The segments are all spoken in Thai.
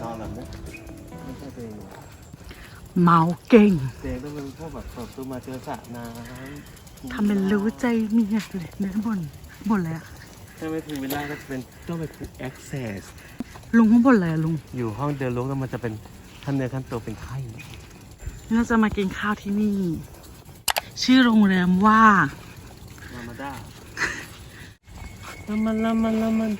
นอนหลับไหมไม่ใช่เพงเมาเก่งเพลงต้องเป็นพวกแบบสดตัวมาเจอสระน้ำทำเป็นรู้ใจเมียเลยเนื้อบนบนเลยอะถ้าไม่ถึงเวลาก็จะเป็นต้องไปคือ access ลุงข้างบนเลยลุงอยู่ห้องเดินลุกแล้วมันจะเป็นท่านเนื้อท่านตัวเป็นไข้เราจะมากินข้าวที่นี่ ชื่อโรงแรมว่าลามาด้าลามันลามันลามัน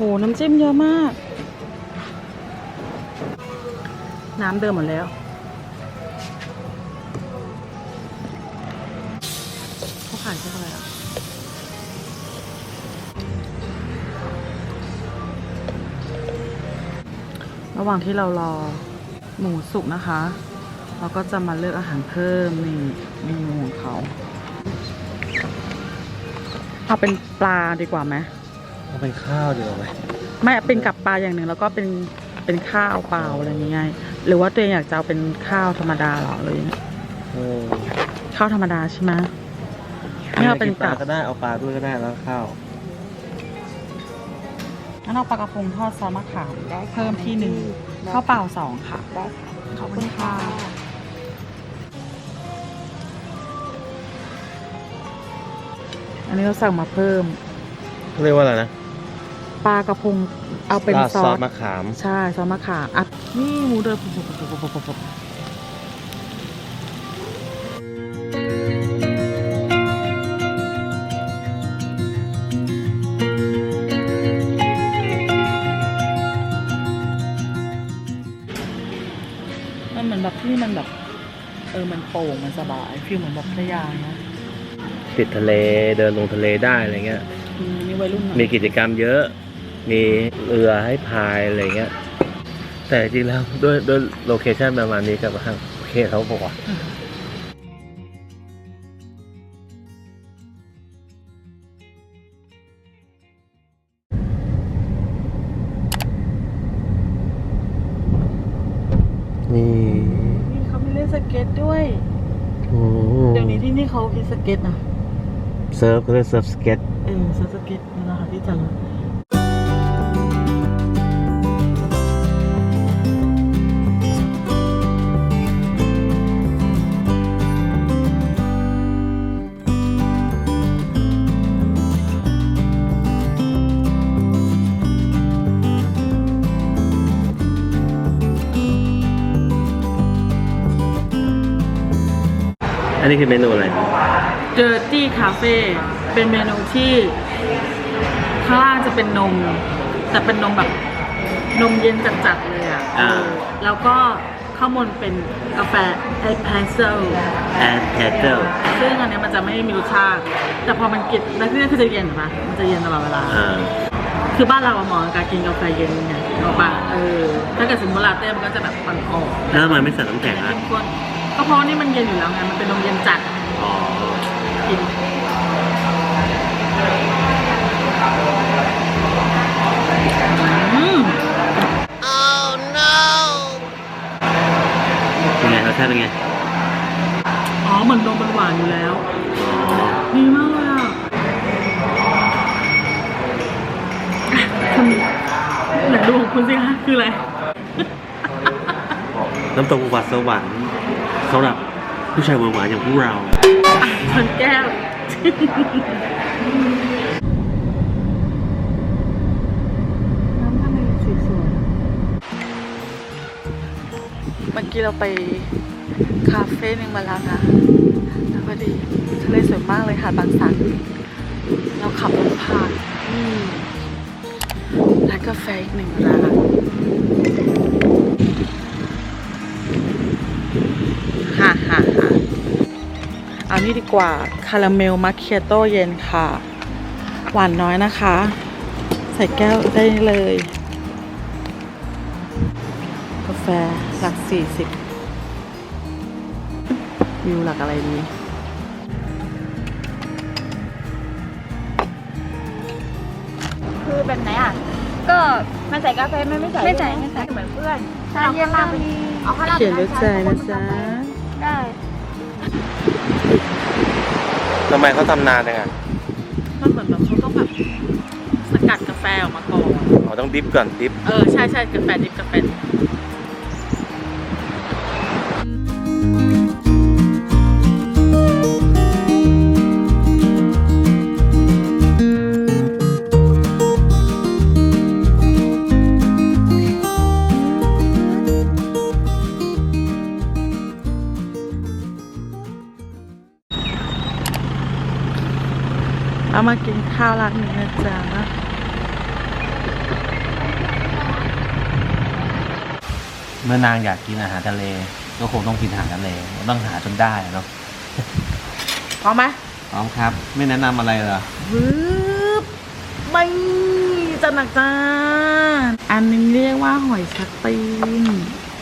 โห น้ำจิ้มเยอะมาก น้ำเดิมหมดแล้ว เขาขายเท่าไหร่อะระหว่างที่เรารอหมูสุกนะคะ เราก็จะมาเลือกอาหารเพิ่มนี่เมนูของเขาเอาเป็นปลาดีกว่าไหม เอาเป็นข้าวดีกว่าไหมไม่เป็นกับปลาอย่างหนึ่งแล้วก็เป็นเป็นข้าวเปล่าอะไรอย่างเงี้ยหรือว่าตัวเองอยากจะเอาเป็นข้าวธรรมดาเหรอหรือยังไงเออข้าวธรรมดาใช่ไหมไม่เอาเป็นปลากับก็ได้เอาปลาด้วยก็ได้แล้วข้าวงั้นเอาปลากระพงทอดซอสมะขามเพิ่มที่หนึ่งข้าวเปล่าสองค่ะ ได้ค่ะขอบคุณค่ะอันนี้เราสั่งมาเพิ่ม เรียกว่าอะไรนะ ปลากระพงเอาเป็นราดซอซอสสมะขาม ใช่ซอสมะขามอัดนี่หมูเดือดปุ๊บปุ๊บปุ๊บปุ๊บปุ๊บปุ๊บมันเหมือนแบบที่มันแบบ เออมันโปร่งมันสบายฟีลเหมือนแบบพัทยานะติดทะเลเดินลงทะเลได้อะไรเงี้ยอืมนี่วัยรุ่นหน่อยมีกิจกรรมเยอะ มีเรือให้พายอะไรเงี้ย แต่จริงแล้วด้วยด้วยโลเคชันประมาณนี้กับทางโอเคเขาบอกว่านี่นี่เขามีเล่นสเก็ตด้วยโอ้เดี๋ยวนี้ที่นี่เขามีสเก็ตนะเซิร์ฟเขาเรียกเซิร์ฟสเก็ตเออเซิร์ฟสเก็ตนี่นะคะที่จะ นนี้คือเมนูอะไรเดอร์ตี้คาเฟ่เป็นเมนูที่ข้างล่างจะเป็นนม แต่เป็นนมแบบนมเย็นจัดๆเลยอะอ่า เออแล้วก็ข้างบนเป็นกาแฟไอแพเซล แอนแทเตอร์ซึ่งอันเนี้ยมันจะไม่มีรสชาติ แต่พอมันกินแล้วที่นี่คือจะเย็นเห็นปะมันจะเย็นตลอดเวลา อ่า คือบ้านเราอะเหมองการกินกาแฟเย็นไงเอาปะเออ ถ้าเกิดสมมติลาเต้มันก็จะแบบอ่อนๆแล้วทำไมไม่ใส่น้ำแข็งอะ เข้มข้น ก็เพราะว่านี่มันเย็นอยู่แล้วไง มันเป็นนมเย็นจัดอ๋อกินอืมเป็นไงรสชาติเป็นไง อ๋อเหมือนนมมันหวานอยู่แล้ว อ๋อ ดีมากเลยอะอะคุณไหนดูของคุณสิคะคืออะไร น้ำตกหวานสวรรค์ สำหรับผู้ชายหวานๆอย่างพวกเราชนแก้วน้ำทะเลสีสวยเมื่อกี้เราไปคาเฟ่หนึ่งมาแล้วนะแล้วก็ดีทะเลสวยมากเลยหาดบางสันเราขับรถผ่านอืมร้านกาแฟอีกหนึ่งร้านาฮ่าฮ่าเอานี่ดีกว่า คาราเมลมาเคียโต้เย็นค่ะ หวานน้อยนะคะ ใส่แก้วได้เลย กาแฟหลักสี่สิบวิวหลักอะไรดีคือแบบไหนอะ ก็มันใส่กาแฟไหม่ไม่ใส่ไม่ใส่ไม่ใส่เหมือนเพื่อน ใช่เยี่ยมมากเอาข้างล่างเขียนด้วยใจนะจ๊ะ ได้ได้ทำไมเขาทำนานจังอะมันเหมือนแบบเขาต้องแบบสกัดกาแฟออกมาก่อนอ๋อต้องดิฟก่อนดิฟเออใช่ใช่กาแฟดิบกาแฟ ดิบเอามากินข้าวร้านนี้นะจ๊ะเมื่อนางอยากกินอาหารทะเล ก็คงต้องกินอาหารทะเลต้องหาจนได้เนาะพร้อมไหมพร้อมครับ ไม่แนะนำอะไรเหรอวืบไม่จะหนักจ้าอันนี้เรียกว่าหอยชักตีน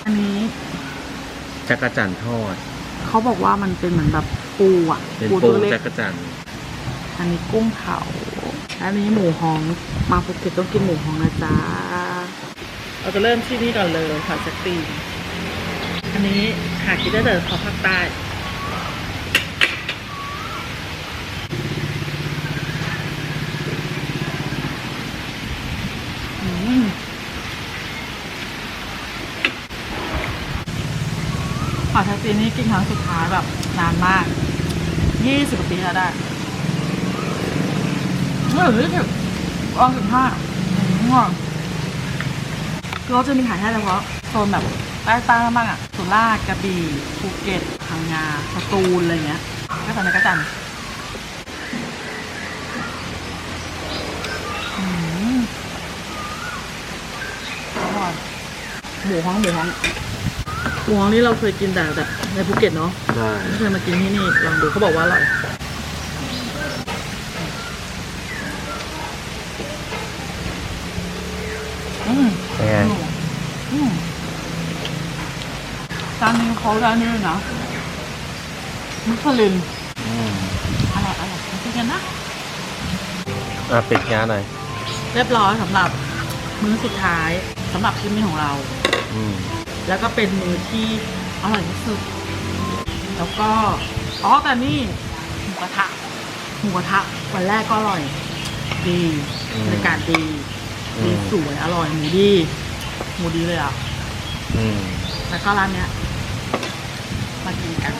อันนี้จักรจันทร์ทอด เขาบอกว่ามันเป็นเหมือนแบบปูอะ เป็นปูตัวเล็กจักรจันทร์ อันนี้กุ้งเผา อันนี้หมูฮอง มาภูเก็ตต้องกินหมูฮองนะจ๊ะ เราจะเริ่มที่นี่ก่อนเลยหอยชักตี อันนี้หากินได้แต่เฉพาะภาคใต้อืมหอยชักตีนนี่กินครั้งสุดท้ายแบบนานมากยี่สิบปีแล้วได้ เฮ้ยนี่ถึงอองสิบห้าง่วงคือเขาจะมีขายแค่เฉพาะโซนแบบใต้ใต้มากๆอะสุราษฎร์กระบี่ภูเก็ตพังงาสตูลอะไรเงี้ยก็ตอนนั้นก็จันอืมอร่อยหมูฮ้องหมูฮ้องหมูฮ้องนี่เราเคยกินแต่แบบในภูเก็ตเนาะใช่ไม่เคยมากินที่นี่ลองดูเขาบอกว่าอร่อย เขาได้นี่ด้วยนะมิชลินอืมอร่อยอร่อยมากินกันนะ อะปิดงานหน่อยเรียบร้อยสำหรับมื้อสุดท้ายสำหรับคลิปนี้ของเรา อืมแล้วก็เป็นมื้อที่อร่อยที่สุด แล้วก็ อ๋อแต่นี่หมูกระทะหมูกระทะวันแรกก็อร่อย ดีอืมบรรยากาศดีอืดีมสวยอร่อยหมูดีหมูดีเลยอะ อืม แล้วก็ร้านเนี้ย มากินกัน